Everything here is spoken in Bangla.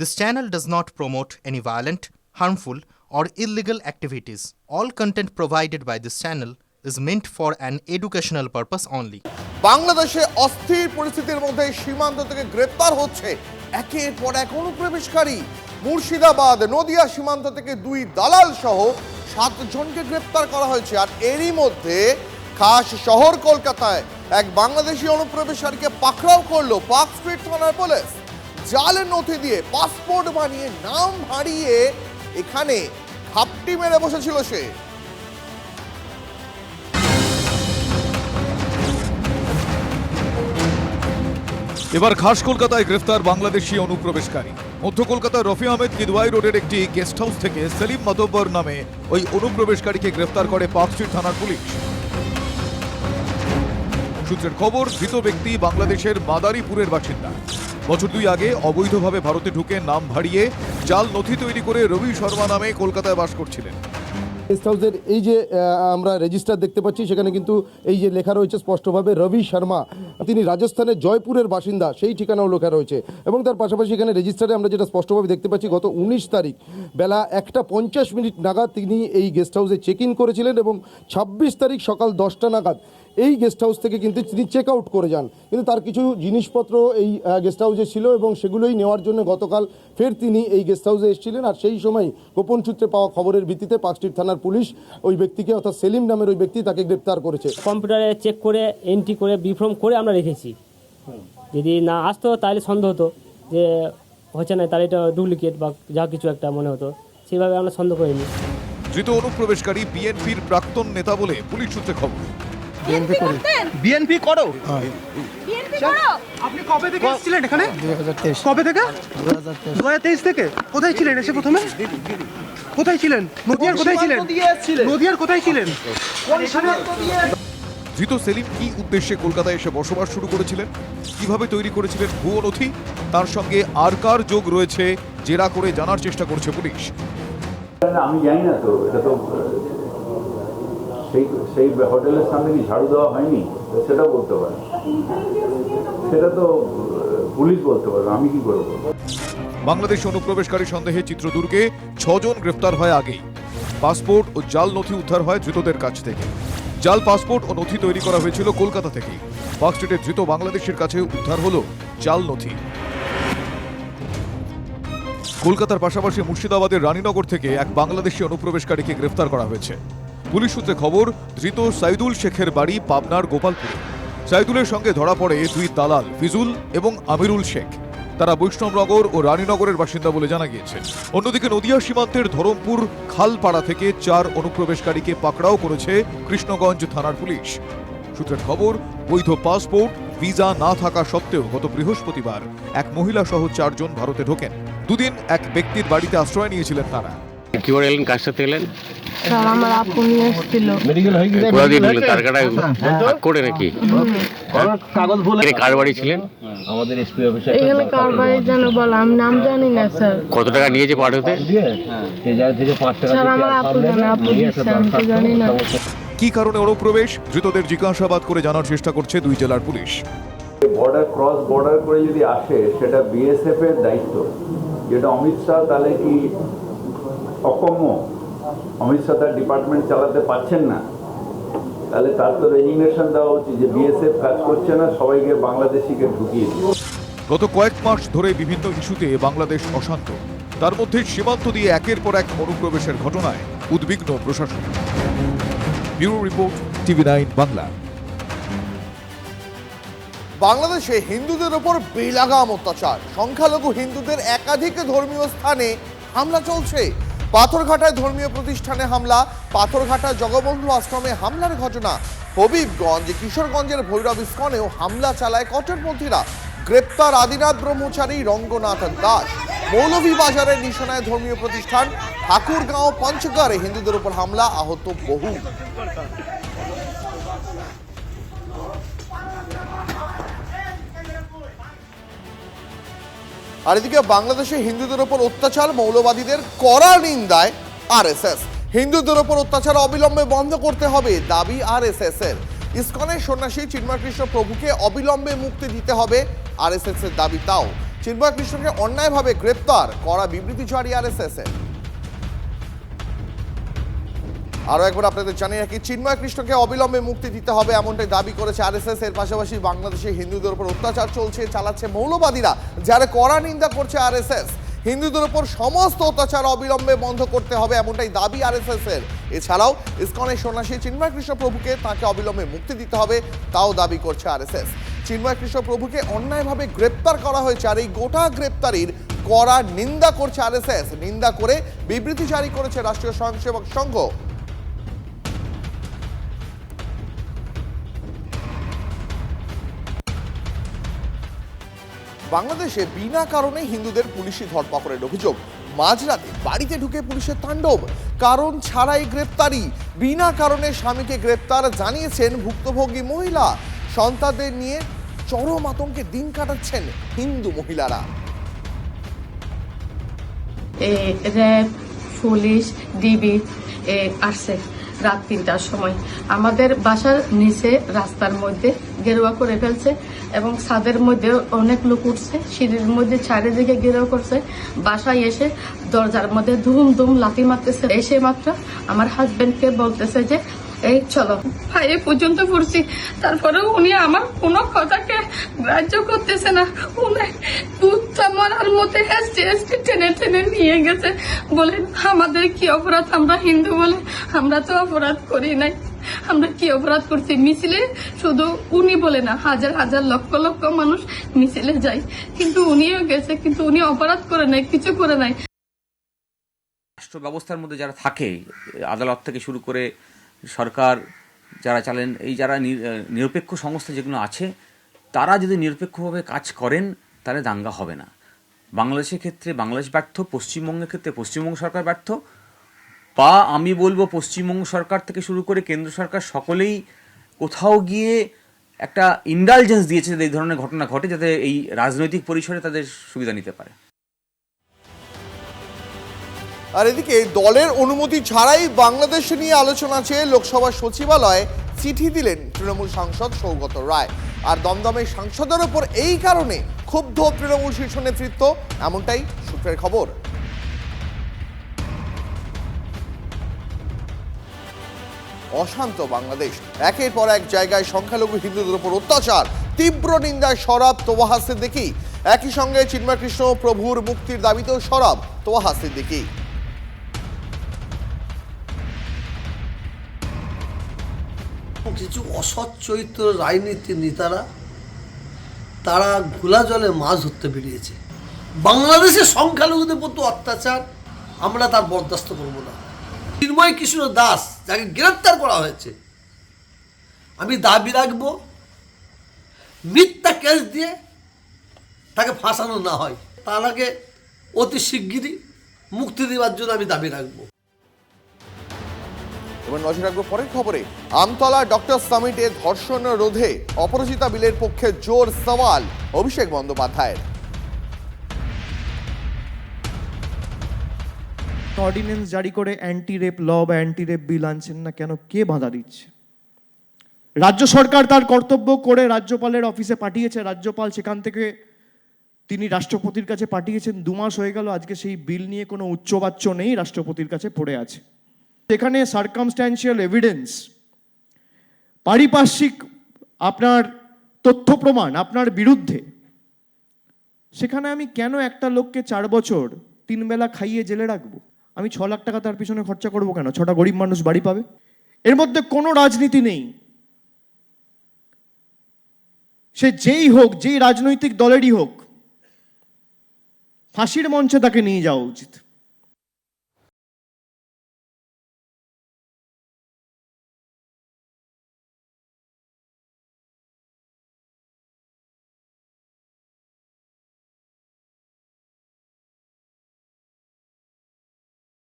This channel does not promote any violent, harmful, or illegal activities. All content provided by this channel is meant for an educational purpose only. বাংলাদেশে অস্থির পরিস্থিতির মধ্যে সীমান্ত থেকে গ্রেপ্তার হচ্ছে একের পর এক অনুপ্রবেশকারী মুর্শিদাবাদ নদিয়া সীমান্ত থেকে দুই দালাল সহ সাতজনকে গ্রেপ্তার করা হয়েছে আর এরই মধ্যে খাস শহর কলকাতায় এক বাংলাদেশি অনুপ্রবেশকারীকে পাকড়াও করল পার্ক স্ট্রিট থানার পুলিশ জালের নথি দিয়ে পাসপোর্ট বানিয়ে নাম হারিয়ে এখানে ঘাপটি মেরে বসেছিল সে। এবার খাস কলকাতায় গ্রেফতার বাংলাদেশি অনুপ্রবেশকারী। মধ্য কলকাতার রফি আহমেদ কিদওয়াই রোডের একটি গেস্ট হাউস থেকে সেলিম মাতব্বর নামে ওই অনুপ্রবেশকারীকে গ্রেফতার করে পার্কস্ট্রিট থানার পুলিশ। সূত্রের খবর, ধৃত ব্যক্তি বাংলাদেশের মাদারীপুরের বাসিন্দা। বছর দুই আগে অবৈধভাবে ভারতে ঢুকে নাম ভাড়িয়ে জাল নথি তৈরি করে রবি শর্মা নামে কলকাতায় বাস করছিলেন। গেস্ট হাউসের এই যে আমরা রেজিস্টার দেখতে পাচ্ছি, সেখানে কিন্তু এই যে লেখা রয়েছে স্পষ্টভাবে রবি শর্মা। তিনি রাজস্থানের জয়পুরের বাসিন্দা, সেই ঠিকানাও লেখা রয়েছে। এবং তার পাশাপাশি এখানে রেজিস্টারে আমরা যেটা স্পষ্টভাবে দেখতে পাচ্ছি, গত উনিশ তারিখ বেলা একটা পঞ্চাশ মিনিট নাগাদ তিনি এই গেস্ট হাউসে চেক ইন করেছিলেন এবং ছাব্বিশ তারিখ সকাল দশটা নাগাদ এই গেস্ট হাউস থেকে কিন্তু তিনি চেক আউট করে যান। কিন্তু তার কিছু জিনিসপত্র এই গেস্ট হাউসে ছিল এবং সেগুলোই নেওয়ার জন্য গতকাল ফের তিনি এই গেস্ট হাউসে এসেছিলেন। আর সেই সময় গোপন সূত্রে পাওয়া খবরের ভিত্তিতে পার্কস্ট্রিট থানার পুলিশ ওই ব্যক্তিকে অর্থাৎ সেলিম নামের ওই ব্যক্তি তাকে গ্রেপ্তার করেছে। কম্পিউটারে চেক করে এন্ট্রি করে বিফর্ম করে আমরা রেখেছি। যদি না আসতো তাহলে সন্দেহ হতো যে হচ্ছে না তাহলে এটা ডুপ্লিকেট বা যা কিছু একটা মনে হতো। সেইভাবে আমরা সন্দেহ করিনি। ধৃত অনুপ্রবেশকারী বিএনপির প্রাক্তন নেতা বলে পুলিশ সূত্রে খবর। বিএনপি করো। বিএনপি করো। আপনি কবে থেকে এসেছিলেন এখানে? কবে থেকে? দু হাজার তেইশ। থেকে। কোথায় ছিলেন এসে প্রথমে? কোথায় ছিলেন? নদিয়ার কোথায় ছিলেন? নদিয়ার কোথায় ছিলেন? ধৃত সেলিম কি উদ্দেশ্যে কলকাতায় এসে বসবাস শুরু করেছিলেন? কীভাবে তৈরি করেছিলেন ভুয়ো নথি? তার সঙ্গে আর কার যোগ রয়েছে? জেরা করে জানার চেষ্টা করছে পুলিশ। আমি জানি না তো এটা তো সেই সেই হোটেলের সামনে কি ঝাড়ু দেওয়া হয়নি? সেটা বলতে পারে। সেটা তো পুলিশ বলতে পারবে, আমি কি করে বলব বাংলাদেশ অনুপ্রবেশকারী সন্দেহে চিত্রদুর্গে ছজন গ্রেফতার হয় আগেই। পাসপোর্ট ও জাল নথি উদ্ধার হয় ধৃতদের কাছ থেকে। জাল পাসপোর্ট ও নথি তৈরি করা হয়েছিল কলকাতা থেকেই। পার্কস্ট্রিটের ধৃত বাংলাদেশের কাছে উদ্ধার হলো জাল নথি। কলকাতার পাশাপাশি মুর্শিদাবাদের রানীনগর থেকে এক বাংলাদেশি অনুপ্রবেশকারীকে গ্রেফতার করা হয়েছে। পুলিশ সূত্রে খবর, ধৃত সাইদুল শেখের বাড়ি পাবনার গোপালপুরে। সাইদুলের সঙ্গে ধরা পড়ে দুই দালাল, ফিজুল এবং আমিরুল শেখ। তারা বৈষ্ণবনগর ও রানীনগরের বাসিন্দা বলে জানা গিয়েছে। অন্যদিকে নদিয়া সীমান্তের ধরমপুর খালপাড়া থেকে চার অনুপ্রবেশকারীকে পাকড়াও করেছে কৃষ্ণগঞ্জ থানার পুলিশ। সূত্রের খবর, বৈধ পাসপোর্ট, ভিসা না থাকা সত্ত্বেও গত বৃহস্পতিবার এক মহিলা সহ চারজন ভারতে ঢোকেন। দুদিন এক ব্যক্তির বাড়িতে আশ্রয় নিয়েছিলেন তারা। কি করে এলেন? কার সাথে এলেন? স্যার আমার আপু নিয়ে এসেছিল। কোথা দিয়ে ঢুকলেন তার ভাগ করে নাকি? কার বাড়ি ছিলেন? এখানে কার বাড়ি যেন বলো আমি নাম জানি না স্যার। কত টাকা নিয়েছে পাঠাতে? স্যার আমার আপু জানে আপু দিচ্ছে আমি তো জানি না। কি কারণে অনুপ্রবেশ? ধৃতদের জিজ্ঞাসাবাদ করে জানার চেষ্টা করছে দুই জেলার পুলিশ। বর্ডার ক্রস বর্ডার করে যদি আসে সেটা বিএসএফ এর দায়িত্ব। যেটা অমিত শাহ তাহলে কি অকম্য অমিত শাহ তার ডিপার্টমেন্ট চালাতে পারছেন না। তাহলে তার তো রেজিগনেশন দেওয়া উচিত যে বিএসএফ কাজ করছে না সবাইকে বাংলাদেশিকে ঢুকিয়ে গত কয়েক মাস ধরে বিভিন্ন ইস্যুতে বাংলাদেশ অশান্ত। তার মধ্যে সীমান্ত দিয়ে একের পর এক অনুপ্রবেশের ঘটনায় উদ্বিগ্ন প্রশাসন। Bureau report TV nine Bangla. বাংলাদেশে হিন্দুদের ওপর বেলাগাম অত্যাচার। সংখ্যালঘু হিন্দুদের একাধিক ধর্মীয় স্থানে হামলা চলছে। পাথরঘাটায় ধর্মীয় প্রতিষ্ঠানে হামলা, পাথরঘাটা জগবন্ধু আশ্রমে হামলার ঘটনা। হবিবগঞ্জ, কিশোরগঞ্জের ভৈরব ইস্কনেও হামলা চালায় কট্টরপন্থীরা গ্রেপ্তার আদিনাথ ব্রহ্মচারী রঙ্গনাথ দাস। মৌলভীবাজারের নিশানায় ধর্মীয় প্রতিষ্ঠান, ঠাকুরগাঁও, পঞ্চগড়ে হিন্দুদের উপর হামলা, আহত বহু। আর এদিকে বাংলাদেশে হিন্দুদের ওপর অত্যাচার, মৌলবাদীদের কড়া নিন্দায় আরএসএস। হিন্দুদের ওপর অত্যাচার অবিলম্বে বন্ধ করতে হবে দাবি আরএসএস এর ইস্কনের সন্ন্যাসী চিন্ময়কৃষ্ণ প্রভুকে অবিলম্বে মুক্তি দিতে হবে আরএসএস এর দাবি তাও। চিন্ময় কৃষ্ণকে অন্যায়ভাবে গ্রেপ্তার করা বিবৃতি জারি আরএসএস এর আরও একবার আপনাদের জানিয়ে রাখি চিন্ময় কৃষ্ণকে অবিলম্বে মুক্তি দিতে হবে এমনটাই দাবি করেছে আরএসএস। এর পাশাপাশি বাংলাদেশে হিন্দুদের উপর অত্যাচার চলছে, চালাচ্ছে মৌলবাদীরা, যারা কড়া নিন্দা করছে আরএসএস। হিন্দুদের উপর সমস্ত অত্যাচার অবিলম্বে বন্ধ করতে হবে এমনটাই দাবি আরএসএস এর। এছাড়াও, ইসকনের সন্ন্যাসী চিন্ময় কৃষ্ণ প্রভুকে তাকে অবিলম্বে মুক্তি দিতে হবে, তাও দাবি করছে আরএসএস। চিন্ময় কৃষ্ণ প্রভুকে অন্যায়ভাবে গ্রেপ্তার করা হয়েছে আর এই গোটা গ্রেপ্তারির কড়া নিন্দা করছে আরএসএস। নিন্দা করে বিবৃতি জারি করেছে রাষ্ট্রীয় স্বয়ংসেবক সংঘ। বাংলাদেশে বিনা কারণে হিন্দুদের পুলিশি ধরপাকড়ের অভিযোগ। মাঝরাতে বাড়িতে ঢুকে পুলিশের তাণ্ডব। কারণ ছাড়াই গ্রেপ্তারি। বিনা কারণে স্বামীকে গ্রেপ্তার জানিয়েছেন ভুক্তভোগী মহিলা। সন্তানদের নিয়ে চরম আতঙ্কে দিন কাটাচ্ছেন হিন্দু মহিলারা। র্যাব, পুলিশ, ডিবি আসছে রাত তিনটার সময়। আমাদের বাসার নিচে রাস্তার মধ্যে গেরুয়া করে ফেলছে এবং ছাদের মধ্যে অনেক লোক উঠছে, সিঁড়ির মধ্যে চারিদিকে গেরুয়া করছে। বাসায় এসে দরজার মধ্যে ধুম ধুম লাথি মারতেছে। এসে মাত্র আমার হাজবেন্ডকে বলতেছে যে, এই চলো। ভাই পর্যন্ত পড়ছি। তারপরে উনি আমার কোনো কথাকে গ্রাহ্য করতেছে না। উনি কুত্তা মারার হেসতে টেনে টেনে নিয়ে গেছে। বলেন আমাদের কি অপরাধ? আমরা হিন্দু বলে আমরা তো অপরাধ করি নাই। আমরা কি অপরাধ করছি? মিছিলে শুধু উনি বলে না, হাজার হাজার লক্ষ লক্ষ মানুষ মিছিলে যায়। কিন্তু উনিও গেছে, কিন্তু উনি অপরাধ করে নাই, কিছু করে নাই। রাষ্ট্র ব্যবস্থার মধ্যে যারা থাকে, আদালত থেকে শুরু করে সরকার, যারা চালেন, এই যারা নিরপেক্ষ সংস্থা যেগুলো আছে, তারা যদি নিরপেক্ষভাবে কাজ করেন, তাহলে দাঙ্গা হবে না। বাংলাদেশের ক্ষেত্রে বাংলাদেশ ব্যর্থ, পশ্চিমবঙ্গের ক্ষেত্রে পশ্চিমবঙ্গ সরকার ব্যর্থ বা আমি বলব পশ্চিমবঙ্গ সরকার থেকে শুরু করে কেন্দ্র সরকার সকলেই কোথাও গিয়ে একটা ইন্ডালজেন্স দিয়েছে এই ধরনের ঘটনা ঘটে, যাতে এই রাজনৈতিক পরিসরে তাদের সুবিধা নিতে পারে। আর এদিকে দলের অনুমতি ছাড়াই বাংলাদেশ নিয়ে আলোচনা চেয়ে লোকসভা সচিবালয়ে চিঠি দিলেন তৃণমূল সাংসদ সৌগত রায়। আর দমদমের সাংসদের ওপর এই কারণে ক্ষুব্ধ তৃণমূল শীর্ষ নেতৃত্ব, এমনটাই সূত্রের খবর। অশান্ত বাংলাদেশ। একের পর এক জায়গায় সংখ্যালঘু হিন্দুদের উপর অত্যাচার, তীব্র নিন্দায় সরব তোয়াহা সিদ্দিকি। একই সঙ্গে চিন্ময় কৃষ্ণ প্রভুর মুক্তির দাবিতেও সরব তোয়াহা সিদ্দিকি। কিছু অসৎ চরিত্র রাজনীতির নেতারা, তারা ঘোলা জলে মাছ ধরতে বেরিয়েছে। বাংলাদেশের সংখ্যালঘুদের প্রতি অত্যাচার, আমরা তার বরদাস্ত করব না। চিন্ময় কৃষ্ণ দাস, যাকে গ্রেপ্তার করা হয়েছে। আমি দাবি রাখব, মিথ্যা কেস দিয়ে তাকে ফাঁসানো না হয়। তাকে অতি শিগগিরই মুক্তি দেওয়ার জন্য আমি দাবি রাখব। এবার নজর রাখব পরের খবরে। আমতলা ডক্টর সামিটে ধর্ষণ রোধে অপরাজিতা বিলের পক্ষে জোর সওয়াল, অভিষেক বন্দ্যোপাধ্যায়ের। অর্ডিন্যান্স জারি করে অ্যান্টি রেপ ল বা অ্যান্টি রেপ বিল আনছেন না কেন? কে বাধা দিচ্ছে? রাজ্য সরকার তার কর্তব্য করে রাজ্যপালের অফিসে পাঠিয়েছে। রাজ্যপাল সেখান থেকে তিনি রাষ্ট্রপতির কাছে পাঠিয়েছেন। দু মাস হয়ে গেল, আজকে সেই বিল নিয়ে কোনো উচ্চবাচ্য নেই রাষ্ট্রপতির কাছে পড়ে আছে। সেখানে সার্কামস্ট্যান্সিয়াল এভিডেন্স পারিপার্শ্বিক আপনার তথ্য প্রমাণ আপনার বিরুদ্ধে। সেখানে আমি কেন একটা লোককে চার বছর তিন বেলা খাইয়ে জেলে রাখব? আমি ছ লাখ টাকা তার পিছনে খরচা করব কেন? ছটা গরিব মানুষ বাড়ি পাবে? এর মধ্যে কোনো রাজনীতি নেই। সে যেই হোক, যেই রাজনৈতিক দলেরই হোক, ফাঁসির মঞ্চে তাকে নিয়ে যাওয়া উচিত।